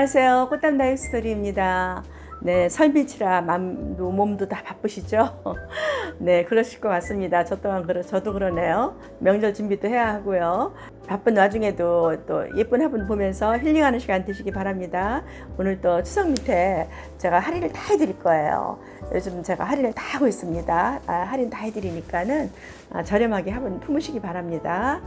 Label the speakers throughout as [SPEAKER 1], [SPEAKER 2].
[SPEAKER 1] 안녕하세요. 꽃담 다이 스토리입니다 네, 설빛이라 맘도 몸도 다 바쁘시죠? 네, 그러실 것 같습니다. 저 또한 그러, 저도 그러네요. 명절 준비도 해야 하고요. 바쁜 와중에도 또 예쁜 화분 보면서 힐링하는 시간 되시기 바랍니다. 오늘 또 추석 밑에 제가 할인을 다 해드릴 거예요. 요즘 제가 할인을 다 하고 있습니다. 아, 할인 다 해드리니까는 아, 저렴하게 화분 품으시기 바랍니다.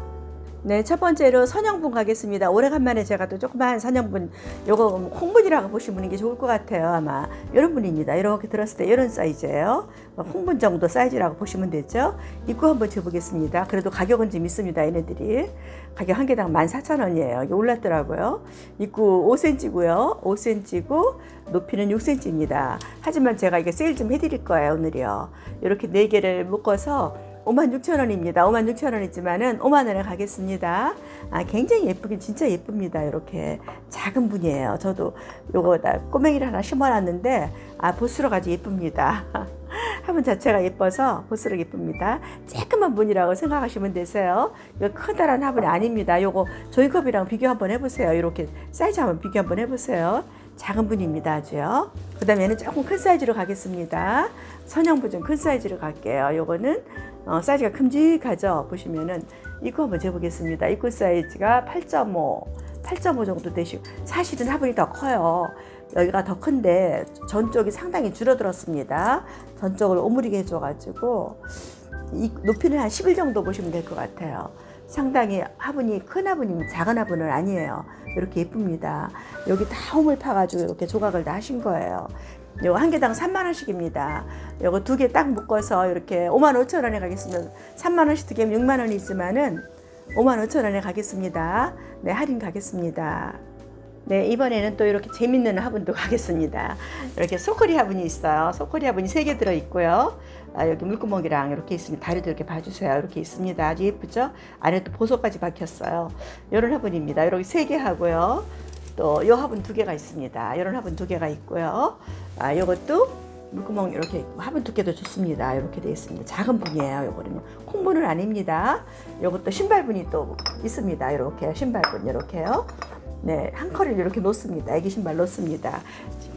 [SPEAKER 1] 네, 첫 번째로 선형분 가겠습니다. 오래간만에 제가 또 조그만 선형분, 요거 홍분이라고 보시면 게 좋을 것 같아요. 아마 이런 분입니다. 이렇게 들었을 때 이런 사이즈예요. 홍분 정도 사이즈라고 보시면 되죠. 입구 한번 재보겠습니다. 그래도 가격은 좀 있습니다. 얘네들이 가격 한 개당 14,000원이에요. 이게 올랐더라고요. 입구 5cm고요. 5cm고 높이는 6cm입니다. 하지만 제가 이게 세일 좀 해드릴 거예요. 오늘이요. 이렇게 네 개를 묶어서 56,000원입니다. 56,000원이지만은 5만 원에 가겠습니다. 아, 굉장히 예쁘긴 진짜 예쁩니다. 이렇게 작은 분이에요. 저도 요거 다 꼬맹이를 하나 심어놨는데 아 보스로 가지 예쁩니다. 화분 자체가 예뻐서 보스로 예쁩니다. 쬐끄만 분이라고 생각하시면 되세요. 이거 커다란 화분이 아닙니다. 요거 조이컵이랑 비교 한번 해보세요. 이렇게 사이즈 한번 비교 한번 해보세요. 작은 분입니다. 아주요. 그 다음에는 조금 큰 사이즈로 가겠습니다. 선형부 좀 큰 사이즈로 갈게요. 요거는 어, 사이즈가 큼직하죠. 보시면은 이거 한번 재보겠습니다. 입구 사이즈가 8.5, 8.5 정도 되시고 사실은 화분이 더 커요. 여기가 더 큰데 전쪽이 상당히 줄어들었습니다. 전쪽을 오므리게 해줘가지고 이 높이는 한11 정도 보시면 될 것 같아요. 상당히 화분이 큰 화분이면 작은 화분은 아니에요. 이렇게 예쁩니다. 여기 다 홈을 파가지고 이렇게 조각을 다 하신 거예요. 요거 한 개당 3만 원씩입니다. 요거 두 개 딱 묶어서 이렇게 5만 5천 원에 가겠습니다. 3만 원씩 두 개면 6만 원이지만은 5만 5천 원에 가겠습니다. 네, 할인 가겠습니다. 네, 이번에는 또 이렇게 재밌는 화분도 가겠습니다. 이렇게 소코리 화분이 있어요. 소코리 화분이 세 개 들어 있고요. 아, 여기 물구멍이랑 이렇게 있습니다. 다리도 이렇게 봐주세요. 이렇게 있습니다. 아주 예쁘죠? 안에 또 보석까지 박혔어요. 이런 화분입니다. 이렇게 세 개 하고요. 또 요 화분 두 개가 있습니다. 이런 화분 두 개가 있고요. 아, 요것도 물구멍 이렇게 있고 화분 두께도 좋습니다. 이렇게 되어 있습니다. 작은 분이에요. 요거는요. 콩분은 아닙니다. 요것도 신발분이 또 있습니다. 이렇게 신발분 이렇게요. 네, 한 컬을 이렇게 놓습니다. 애기 신발 놓습니다.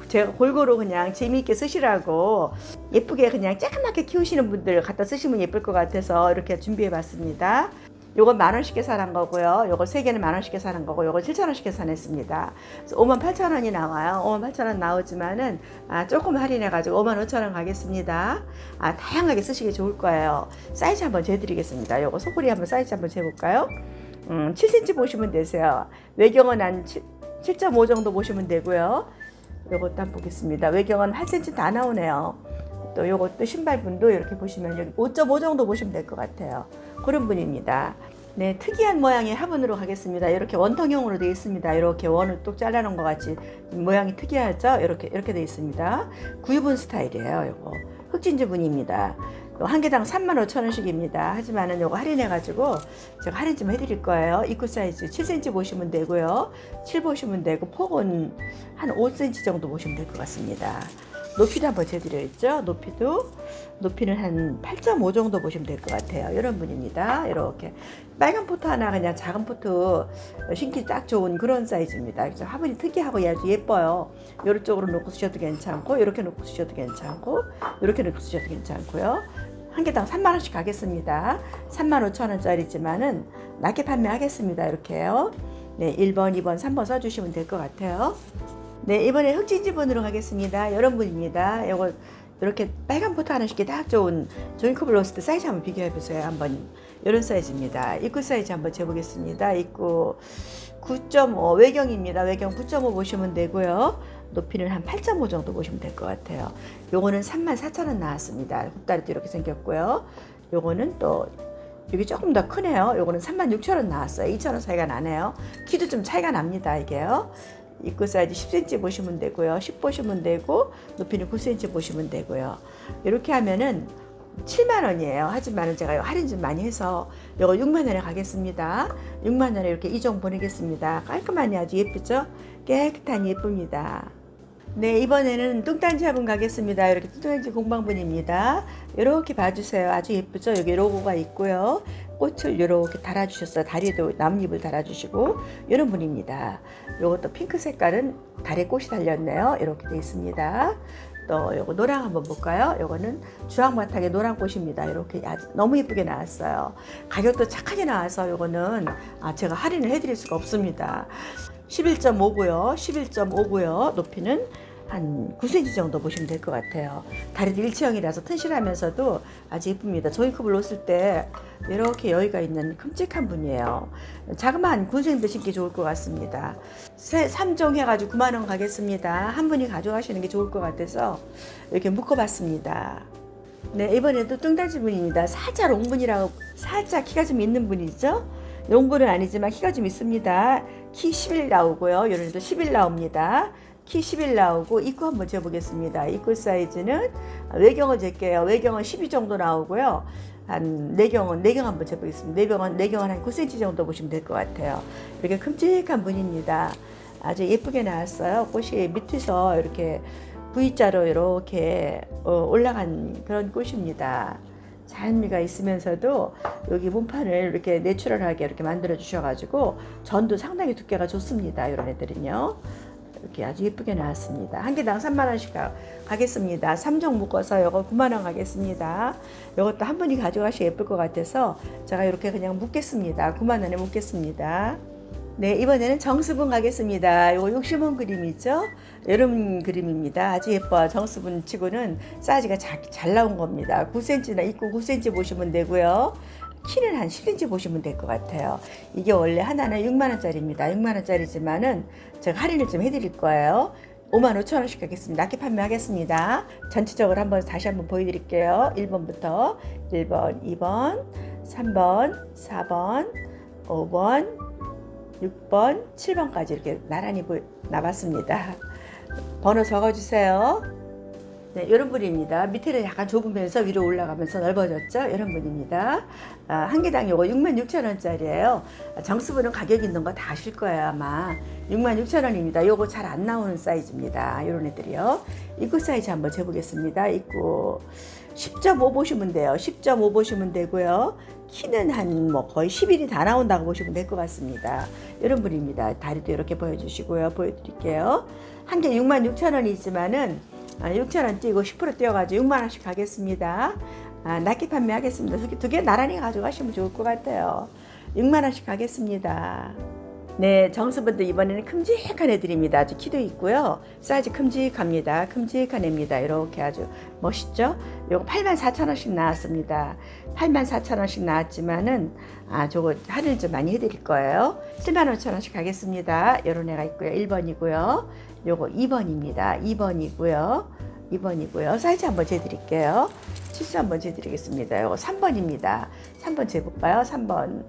[SPEAKER 1] 제가 골고루 그냥 재미있게 쓰시라고 예쁘게 그냥 조그맣게 키우시는 분들 갖다 쓰시면 예쁠 것 같아서 이렇게 준비해 봤습니다. 요건 만 원씩 계산한 거고요. 요거 세 개는 만 원씩 계산한 거고, 요거 7천 원씩 계산했습니다. 그래서 5만 8천 원이 나와요. 5만 8천 원 나오지만은 아, 조금 할인해 가지고 5만 5천 원 가겠습니다. 아, 다양하게 쓰시기 좋을 거예요. 사이즈 한번 재드리겠습니다. 요거 소쿠리 한번 사이즈 한번 재볼까요? 음, 7cm 보시면 되세요. 외경은 한 7.5 정도 보시면 되고요. 요것도 한번 보겠습니다. 외경은 8cm 다 나오네요. 또 요것도 신발분도 이렇게 보시면 여기 5.5 정도 보시면 될 것 같아요. 그런 분입니다. 네, 특이한 모양의 화분으로 가겠습니다. 이렇게 원통형으로 되어 있습니다. 이렇게 원을 뚝 잘라놓은 것 같이 모양이 특이하죠? 이렇게 이렇게 되어 있습니다. 구유분 스타일이에요. 요거 흑진주 분입니다. 한 개당 3만 5천 원씩입니다. 하지만은 요거 할인해가지고 제가 할인 좀 해드릴 거예요. 입구 사이즈 7cm 보시면 되고요. 7 보시면 되고 폭은 한 5cm 정도 보시면 될 것 같습니다. 높이도 한번 재드렸죠. 높이도 높이는 한 8.5 정도 보시면 될 것 같아요. 이런 분입니다. 이렇게 빨간 포트 하나 그냥 작은 포트 신기 딱 좋은 그런 사이즈입니다. 그래서 화분이 특이하고 아주 예뻐요. 이런 쪽으로 놓고 쓰셔도 괜찮고 이렇게 놓고 쓰셔도 괜찮고 이렇게 놓고 쓰셔도 괜찮고요. 한 개당 3만 원씩 가겠습니다. 3만 5천 원짜리지만은 낮게 판매하겠습니다. 이렇게요. 네, 1번, 2번, 3번 써주시면 될 것 같아요. 네, 이번에 흑진 지분으로 가겠습니다. 이런 분입니다. 이거 이렇게 빨간 포트 하나씩 딱 좋은 조인컵을 넣었을 때 사이즈 한번 비교해 보세요. 한번 이런 사이즈입니다. 입구 사이즈 한번 재보겠습니다. 입구 9.5 외경입니다. 외경 9.5 보시면 되고요. 높이는 한 8.5 정도 보시면 될 것 같아요. 요거는 34,000원 나왔습니다. 굽다리도 이렇게 생겼고요. 요거는 또 여기 조금 더 크네요. 요거는 36,000원 나왔어요. 2,000원 차이가 나네요. 키도 좀 차이가 납니다. 이게요. 입구 사이즈 10cm 보시면 되고요. 10 보시면 되고 높이는 9cm 보시면 되고요. 이렇게 하면은 7만 원이에요. 하지만 제가 할인 좀 많이 해서 이거 6만 원에 가겠습니다. 6만 원에 이렇게 이종 보내겠습니다. 깔끔하니 아주 예쁘죠? 깨끗하니 예쁩니다. 네, 이번에는 뚱딴지 화분 가겠습니다. 이렇게 뚱딴지 공방분입니다. 이렇게 봐주세요. 아주 예쁘죠? 여기 로고가 있고요. 꽃을 이렇게 달아주셨어요. 다리에도 나뭇잎을 달아주시고 이런 분입니다. 이것도 핑크 색깔은 달에 꽃이 달렸네요. 이렇게 되어 있습니다. 또 요거 노랑 한번 볼까요? 요거는 주황바탕의 노란 꽃입니다. 이렇게 아주 너무 예쁘게 나왔어요. 가격도 착하게 나와서 요거는 아, 제가 할인을 해드릴 수가 없습니다. 11.5고요. 11.5고요. 높이는 한 9cm 정도 보시면 될 것 같아요. 다리도 일체형이라서 튼실하면서도 아주 예쁩니다. 조이컵을 놓았을 때 이렇게 여유가 있는 큼직한 분이에요. 자그마한 군생도 신기 좋을 것 같습니다. 세, 3종 해가지고 9만원 가겠습니다. 한 분이 가져가시는 게 좋을 것 같아서 이렇게 묶어봤습니다. 네, 이번에도 뚱다지 분입니다. 살짝 롱분이라고 살짝 키가 좀 있는 분이죠. 롱분은 아니지만 키가 좀 있습니다. 키11 나오고요. 요런도 11 나옵니다. 키 11 나오고 입구 한번 재보겠습니다. 입구 사이즈는 외경을 잴게요. 외경은 12 정도 나오고요. 한 내경은 내경 한번 재보겠습니다. 내경은 내경은 한 9cm 정도 보시면 될 것 같아요. 이렇게 큼직한 분입니다. 아주 예쁘게 나왔어요. 꽃이 밑에서 이렇게 V자로 이렇게 어, 올라간 그런 꽃입니다. 자연미가 있으면서도 여기 몸판을 이렇게 내추럴하게 이렇게 만들어 주셔가지고 전도 상당히 두께가 좋습니다. 이런 애들은요. 이렇게 아주 예쁘게 나왔습니다. 한 개당 3만 원씩 가, 가겠습니다. 3종 묶어서 이거 9만 원 가겠습니다. 이것도 한 분이 가져가시 예쁠 것 같아서 제가 이렇게 그냥 묶겠습니다. 9만 원에 묶겠습니다. 네, 이번에는 정수분 가겠습니다. 이거 60원 그림이죠? 여름 그림입니다. 아주 예뻐요. 정수분 치고는 사이즈가 잘, 잘 나온 겁니다. 9cm나 입구 9cm 보시면 되고요. 키는 한 10cm 보시면 될 것 같아요. 이게 원래 하나는 6만원짜리입니다. 6만원짜리지만은 제가 할인을 좀 해드릴 거예요. 5만 5천 원씩 하겠습니다. 낮게 판매하겠습니다. 전체적으로 한번 다시 한번 보여드릴게요. 1번부터 1번, 2번, 3번, 4번, 5번, 6번, 7번까지 이렇게 나란히 보, 나왔습니다. 번호 적어주세요. 네, 이런 분입니다. 밑에는 약간 좁으면서 위로 올라가면서 넓어졌죠? 이런 분입니다. 아, 한 개당 요거 66,000원짜리예요. 정수분은 가격 있는 거 다 아실 거예요, 아마. 66,000원입니다. 요거 잘 안 나오는 사이즈입니다. 이런 애들이요. 입구 사이즈 한번 재보겠습니다. 입구 10.5 보시면 돼요. 10.5 보시면 되고요. 키는 한 뭐 거의 11이 다 나온다고 보시면 될 것 같습니다. 이런 분입니다. 다리도 이렇게 보여주시고요. 보여드릴게요. 한 개 66,000원이지만은 6,000원 띄고 10% 띄어가지고 6만원씩 가겠습니다. 아, 낮게 판매하겠습니다. 두 개 나란히 가져가시면 좋을 것 같아요. 6만원씩 가겠습니다. 네, 정수분도 이번에는 큼직한 애들입니다. 아주 키도 있고요. 사이즈 큼직합니다. 큼직한 애입니다. 이렇게 아주 멋있죠? 요거 84,000원씩 나왔습니다. 84,000원씩 나왔지만은 아, 저거 할인을 좀 많이 해 드릴 거예요. 75,000원씩 가겠습니다. 요런 애가 있고요. 1번이고요. 요거 2번입니다. 2번이고요. 2번이고요. 사이즈 한번 재 드릴게요. 치수 한번 재드리겠습니다. 요거 3번입니다. 3번 재볼까요? 3번.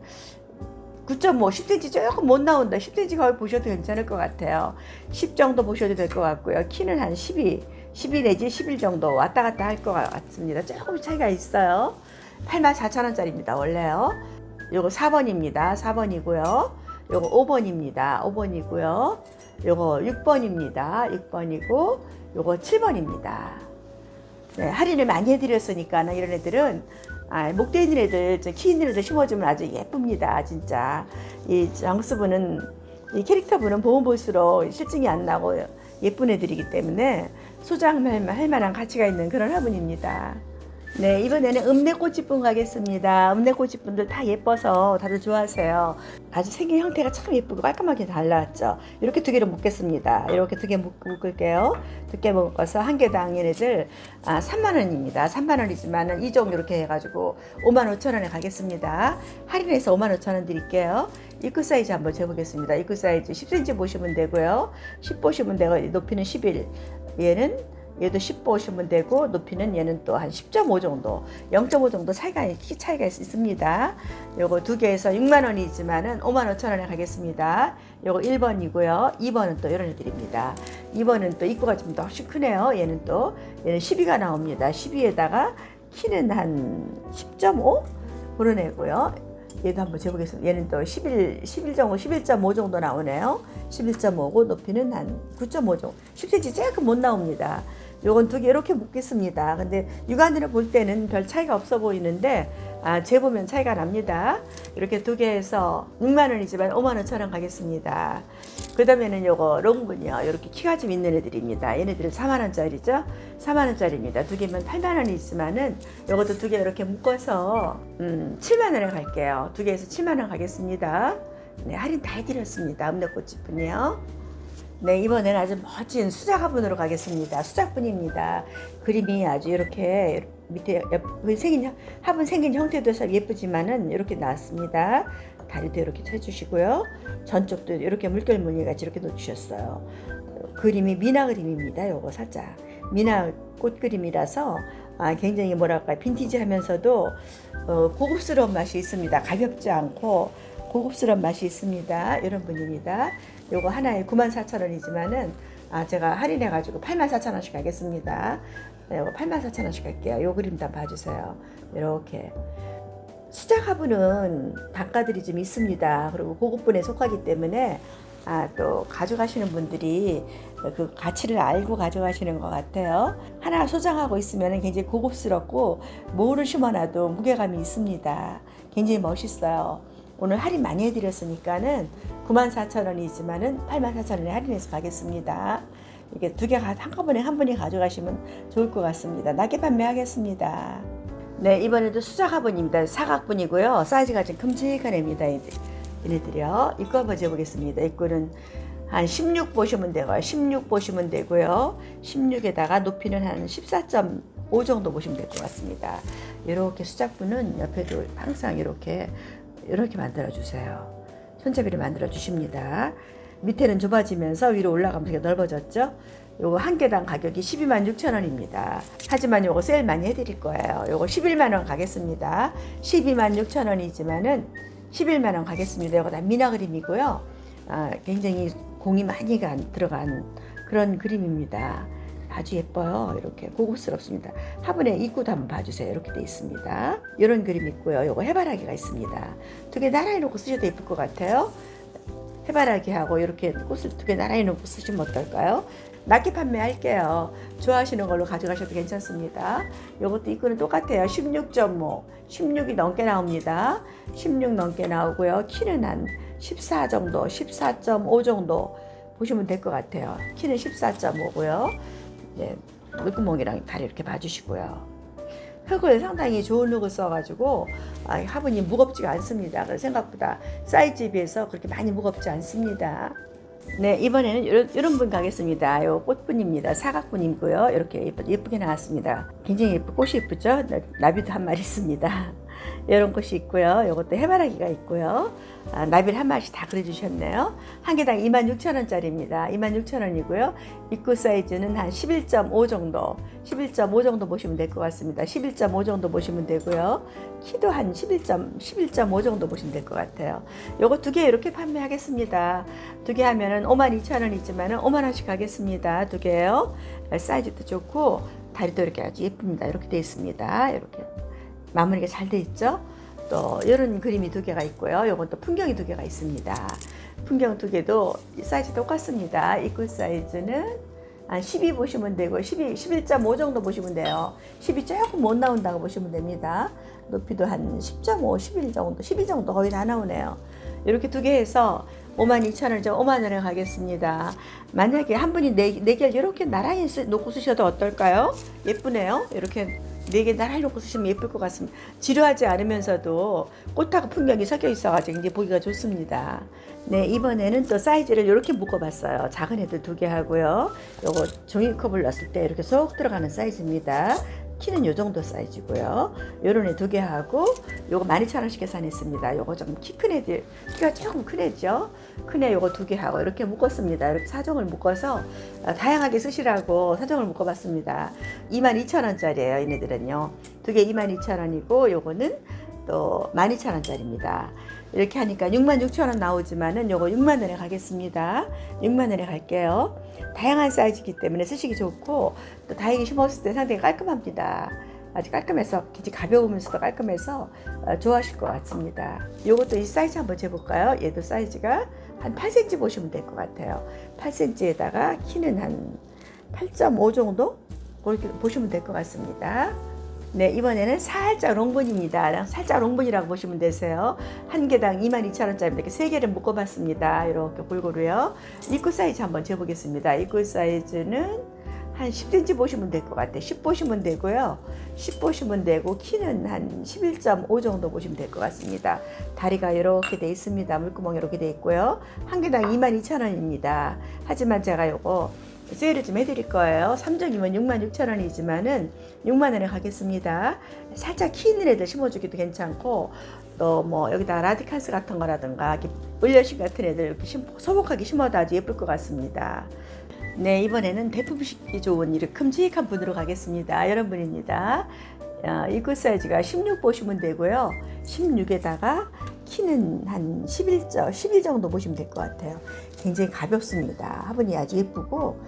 [SPEAKER 1] 9.5, 10cm 조금 못 나온다. 10cm 거의 보셔도 괜찮을 것 같아요. 10 정도 보셔도 될 것 같고요. 키는 한 12, 12 내지 11 정도 왔다 갔다 할 것 같습니다. 조금 차이가 있어요. 84,000원짜리입니다. 원래요. 요거 4번입니다. 4번이고요. 요거 5번입니다. 5번이고요. 요거 6번입니다. 6번이고 요거 7번입니다. 네, 할인을 많이 해드렸으니까 이런 애들은 아, 목대 있는 애들, 저키 있는 애들 심어주면 아주 예쁩니다. 진짜 이 정수분은 이 캐릭터분은 보면 볼수록 실증이 안 나고 예쁜 애들이기 때문에 소장할 만한 가치가 있는 그런 화분입니다. 네, 이번에는 읍내꽃집분 가겠습니다. 읍내꽃집분들 다 예뻐서 다들 좋아하세요. 아주 생긴 형태가 참 예쁘고 깔끔하게 잘 나왔죠. 이렇게 두 개를 묶겠습니다. 이렇게 두 개 묶을게요. 두 개 묶어서 한 개당 얘네들 아, 3만원입니다. 3만원이지만은 이종 이렇게 해가지고 5만 5천원에 가겠습니다. 할인해서 5만 5천원 드릴게요. 입구 사이즈 한번 재보겠습니다. 입구 사이즈 10cm 보시면 되고요. 10 보시면 되고 높이는 11. 얘는 얘도 10 보시면 되고 높이는 얘는 또 한 10.5 정도 0.5 정도 차이가 키 차이가 있- 있습니다 요거 두 개에서 6만 원이지만은 5만 5천 원에 가겠습니다 요거 1번이고요 2번은 또 이런 애들입니다 2번은 또 입구가 좀 더 훨씬 크네요 얘는 또 얘는 12가 나옵니다 12에다가 키는 한 10.5 그런 애고요 얘도 한번 재보겠습니다. 얘는 또 11, 11 정도, 11.5 정도 나오네요. 11.5고 높이는 한 9.5 정도. 10cm 조금 못 나옵니다. 요건 두 개 이렇게 묶겠습니다. 근데 육안으로 볼 때는 별 차이가 없어 보이는데 아, 재보면 차이가 납니다. 이렇게 두 개에서 6만 원이지만 5만 원처럼 가겠습니다. 그 다음에는 요거 롱분이요. 이렇게 키가 좀 있는 애들입니다. 얘네들은 4만 원짜리죠. 4만 원짜리입니다. 두 개면 8만 원이 있지만은 요것도 두 개 이렇게 묶어서 음, 7만 원에 갈게요. 두 개에서 7만 원 가겠습니다. 네, 할인 다 해드렸습니다. 음력꽃집은요. 네, 이번에는 아주 멋진 수작 화분으로 가겠습니다. 수작분입니다. 그림이 아주 이렇게 밑에 옆- 생긴 화분 생긴 형태도 참 예쁘지만은 이렇게 나왔습니다. 다리도 이렇게 해주시고요. 전쪽도 이렇게 물결 무늬 같이 이렇게 놓으셨어요. 어, 그림이 미나 그림입니다. 요거 살짝 미나 꽃 그림이라서 아, 굉장히 뭐랄까 빈티지하면서도 어, 고급스러운 맛이 있습니다. 가볍지 않고 고급스러운 맛이 있습니다. 이런 분입니다. 요거 하나에 94,000원이지만은 아, 제가 할인해 가지고 84,000원씩 하겠습니다. 네, 요거 84,000원씩 할게요. 요 그림도 한번 봐주세요. 이렇게 수작 화분은 단가들이 좀 있습니다. 그리고 고급분에 속하기 때문에 아, 또 가져가시는 분들이 그 가치를 알고 가져가시는 것 같아요. 하나 소장하고 있으면 굉장히 고급스럽고 뭐를 심어놔도 무게감이 있습니다. 굉장히 멋있어요. 오늘 할인 많이 해드렸으니까는 94,000원이지만은 84,000원에 할인해서 가겠습니다. 이게 두 개가 한꺼번에 한 분이 가져가시면 좋을 것 같습니다. 낮게 판매하겠습니다. 네, 이번에도 수작 화분입니다. 사각분이고요. 사이즈가 좀 큼직한 애입니다. 얘네들이요. 입구 한번 재보겠습니다. 입구는 한 16 보시면 되고요. 16 보시면 되고요. 16에다가 높이는 한 14.5 정도 보시면 될 것 같습니다. 이렇게 수작분은 옆에도 항상 이렇게 이렇게 만들어 주세요. 손잡이를 만들어 주십니다. 밑에는 좁아지면서 위로 올라가면서 넓어졌죠? 요거 한 개당 가격이 12만 6천 원입니다. 하지만 요거 세일 많이 해드릴 거예요. 요거 11만 원 가겠습니다. 12만 6천 원이지만은 11만 원 가겠습니다. 요거 다 미나 그림이고요. 아, 굉장히 공이 많이 간, 들어간 그런 그림입니다. 아주 예뻐요. 이렇게 고급스럽습니다. 화분에 입구도 한번 봐주세요. 이렇게 돼 있습니다. 이런 그림 있고요. 요거 해바라기가 있습니다. 두 개 나란히 놓고 쓰셔도 예쁠 것 같아요. 해바라기 하고 이렇게 꽃을 두 개 나란히 놓고 쓰시면 어떨까요? 낮게 판매할게요. 좋아하시는 걸로 가져가셔도 괜찮습니다. 이것도 입구는 똑같아요. 16.5, 16이 넘게 나옵니다. 16 넘게 나오고요. 키는 한 14 정도, 14.5 정도 보시면 될 것 같아요. 키는 14.5고요. 네, 물구멍이랑 다리 이렇게 봐주시고요. 흙을 상당히 좋은 흙을 써가지고 아, 화분이 무겁지가 않습니다. 그래서 생각보다 사이즈에 비해서 그렇게 많이 무겁지 않습니다. 네, 이번에는 이런, 이런 분 가겠습니다. 요 꽃분입니다. 사각분이고요. 이렇게 예쁘, 예쁘게 나왔습니다. 굉장히 예쁘, 꽃이 예쁘죠? 나- 나비도 한 마리 있습니다. 이런 꽃이 있고요. 이것도 해바라기가 있고요. 아, 나비를 한 마리씩 다 그려주셨네요. 한 개당 26,000원짜리입니다. 26,000원이고요. 입구 사이즈는 한 11.5 정도, 11.5 정도 보시면 될 것 같습니다. 11.5 정도 보시면 되고요. 키도 한 11점, 11.5 정도 보시면 될 것 같아요. 요거 두 개 이렇게 판매하겠습니다. 두 개 하면은 52,000원이지만은 5만 원씩 가겠습니다. 두 개요. 사이즈도 좋고 다리도 이렇게 아주 예쁩니다. 이렇게 되어 있습니다. 이렇게 마무리가 잘 돼 있죠. 또 이런 그림이 두 개가 있고요. 요건 또 풍경이 두 개가 있습니다. 풍경 두 개도 사이즈 똑같습니다. 입구 사이즈는 한 12 보시면 되고 12, 11.5 정도 보시면 돼요. 10이 조금 못 나온다고 보시면 됩니다. 높이도 한 10.5, 11 정도, 12 정도 거의 다 나오네요. 이렇게 두 개 해서 52,000원, 5만 원에 가겠습니다. 만약에 한 분이 네, 네 개를 이렇게 나란히 쓰, 놓고 쓰셔도 어떨까요? 예쁘네요. 이렇게 네개 나란히 놓고 쓰시면 예쁠 것 같습니다. 지루하지 않으면서도 꽃하고 풍경이 섞여 있어가지고 굉장히 보기가 좋습니다. 네, 이번에는 또 사이즈를 이렇게 묶어봤어요. 작은 애들 두 개 하고요. 요거 종이컵을 넣었을 때 이렇게 쏙 들어가는 사이즈입니다. 키는 요 정도 사이즈고요. 요런 애 두 개 하고 요거 12,000원씩 계산했습니다. 요거 좀 키 큰 애들 키가 조금 큰 애죠. 큰 애 요거 두 개 하고 이렇게 묶었습니다. 이렇게 사정을 묶어서 아, 다양하게 쓰시라고 사정을 묶어봤습니다. 22,000원짜리예요. 얘네들은요. 두 개 22,000원이고 요거는 또 12,000원짜리입니다. 이렇게 하니까 66,000원 나오지만은 요거 6만 원에 가겠습니다. 6만 원에 갈게요. 다양한 사이즈이기 때문에 쓰시기 좋고 또 다행히 심었을 때 상당히 깔끔합니다. 아주 깔끔해서 굉장히 가벼우면서도 깔끔해서 어, 좋아하실 것 같습니다. 이것도 이 사이즈 한번 재볼까요? 얘도 사이즈가 한 8cm 보시면 될 것 같아요. 8cm에다가 키는 한 8.5 정도 그렇게 보시면 될 것 같습니다. 네, 이번에는 살짝 롱본입니다. 살짝 롱본이라고 보시면 되세요. 한 개당 22,000원짜리 이렇게 세 개를 묶어봤습니다. 이렇게 골고루요. 입구 사이즈 한번 재보겠습니다. 입구 사이즈는 한 10cm 보시면 될 것 같아요. 10 보시면 되고요. 10 보시면 되고 키는 한 11.5 정도 보시면 될 것 같습니다. 다리가 이렇게 돼 있습니다. 물구멍이 이렇게 돼 있고요. 한 개당 22,000원입니다. 하지만 제가 요거 세일을 좀 해드릴 거예요. 3점이면 66,000원이지만은 6만 원에 가겠습니다. 살짝 키 있는 애들 심어주기도 괜찮고 또 뭐 여기다 라디칸스 같은 거라든가 을려식 같은 애들 이렇게 심, 소복하게 심어도 아주 예쁠 것 같습니다. 네 이번에는 대품 식기 좋은 이렇게 큼직한 분으로 가겠습니다. 이런 분입니다. 어, 입구 사이즈가 16 보시면 되고요. 16에다가 키는 한 11점, 11 정도 보시면 될 것 같아요. 굉장히 가볍습니다. 화분이 아주 예쁘고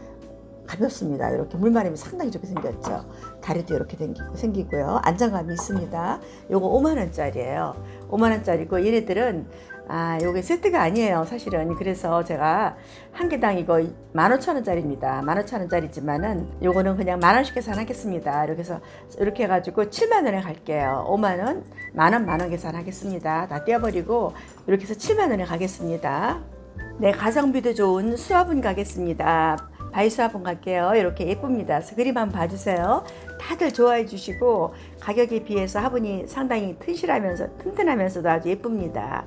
[SPEAKER 1] 가볍습니다. 이렇게 물마름이 상당히 좋게 생겼죠. 다리도 이렇게 생기고, 생기고 요. 안정감이 있습니다. 요거 5만 원짜리예요. 5만 원짜리고 얘네들은 아, 요게 세트가 아니에요, 사실은. 그래서 제가 한 개당 이거 15,000원짜리입니다. 15,000원짜리지만은 요거는 그냥 만 원씩 계산하겠습니다. 이렇게 해서 이렇게 해 가지고 7만 원에 갈게요. 5만 원, 만 원, 만 원 계산하겠습니다. 다 떼어 버리고 이렇게 해서 7만 원에 가겠습니다. 네, 가성비도 좋은 수화분 가겠습니다. 바이수 화분 갈게요. 이렇게 예쁩니다. 그래서 그림 한번 봐주세요. 다들 좋아해 주시고 가격에 비해서 화분이 상당히 튼실하면서 튼튼하면서도 아주 예쁩니다.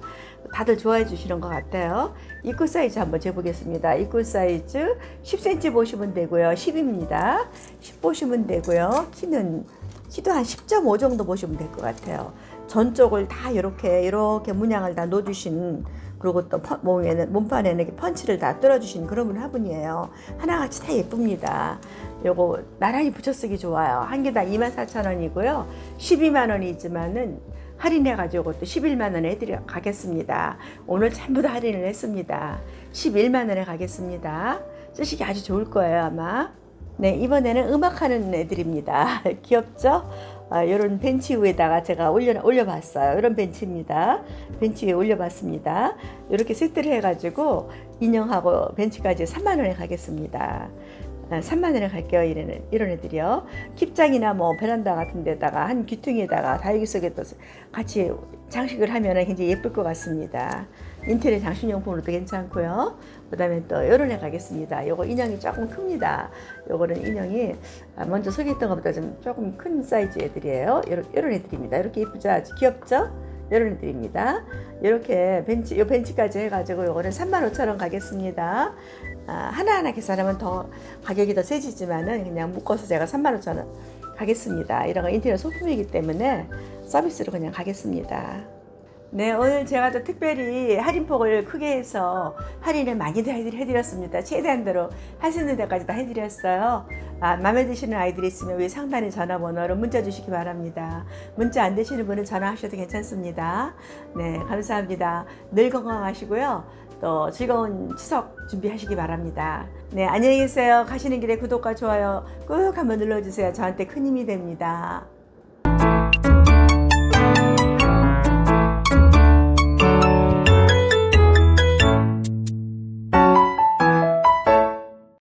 [SPEAKER 1] 다들 좋아해 주시는 것 같아요. 입구 사이즈 한번 재보겠습니다. 입구 사이즈 10cm 보시면 되고요. 10입니다. 10 보시면 되고요. 키는 키도 한 10.5 정도 보시면 될 것 같아요. 전쪽을 다 이렇게 이렇게 문양을 다 놓아주신 그리고 또 펀- 몸에는 몸판에는 펀치를 다 뚫어주신 그런 화분이에요. 하나같이 다 예쁩니다. 요거 나란히 붙여 쓰기 좋아요. 한 개당 24,000원이고요. 12만 원이지만은 할인해가지고 또 11만 원에 해드려 가겠습니다. 오늘 전부 다 할인을 했습니다. 11만 원에 가겠습니다. 쓰시기 아주 좋을 거예요 아마. 네 이번에는 음악하는 애들입니다. 귀엽죠? 아, 이런 벤치 위에다가 제가 올려 올려봤어요. 이런 벤치입니다. 벤치 위에 올려봤습니다. 이렇게 세트를 해가지고 인형하고 벤치까지 3만 원에 가겠습니다. 아, 3만 원에 갈게요. 이런, 이런 애들이요. 킵장이나 뭐 베란다 같은 데다가 한 귀퉁이에다가 다육이 속에 또 같이 장식을 하면 굉장히 예쁠 것 같습니다. 인테리어 장식용품으로도 괜찮고요. 그 다음에 또 이런 애 가겠습니다. 요거 인형이 조금 큽니다. 요거는 인형이 아, 먼저 소개했던 것보다 좀 조금 큰 사이즈 애들이에요. 이런, 이런 애들입니다. 이렇게 예쁘죠? 아주 귀엽죠? 이런 애들입니다. 이렇게 벤치, 요 벤치까지 해가지고 요거는 35,000원 가겠습니다. 아, 하나하나 계산하면 더 가격이 더 세지지만은 그냥 묶어서 제가 35,000원 가겠습니다. 이런 거 인테리어 소품이기 때문에 서비스로 그냥 가겠습니다. 네, 오늘 제가 또 특별히 할인폭을 크게 해서 할인을 많이 해드- 해드렸습니다. 최대한대로 할 수 있는 데까지 다 해드렸어요. 아, 마음에 드시는 아이들이 있으면 위 상단에 전화번호로 문자 주시기 바랍니다. 문자 안 되시는 분은 전화하셔도 괜찮습니다. 네, 감사합니다. 늘 건강하시고요. 또 즐거운 추석 준비하시기 바랍니다. 네, 안녕히 계세요. 가시는 길에 구독과 좋아요 꾹 한번 눌러주세요. 저한테 큰 힘이 됩니다.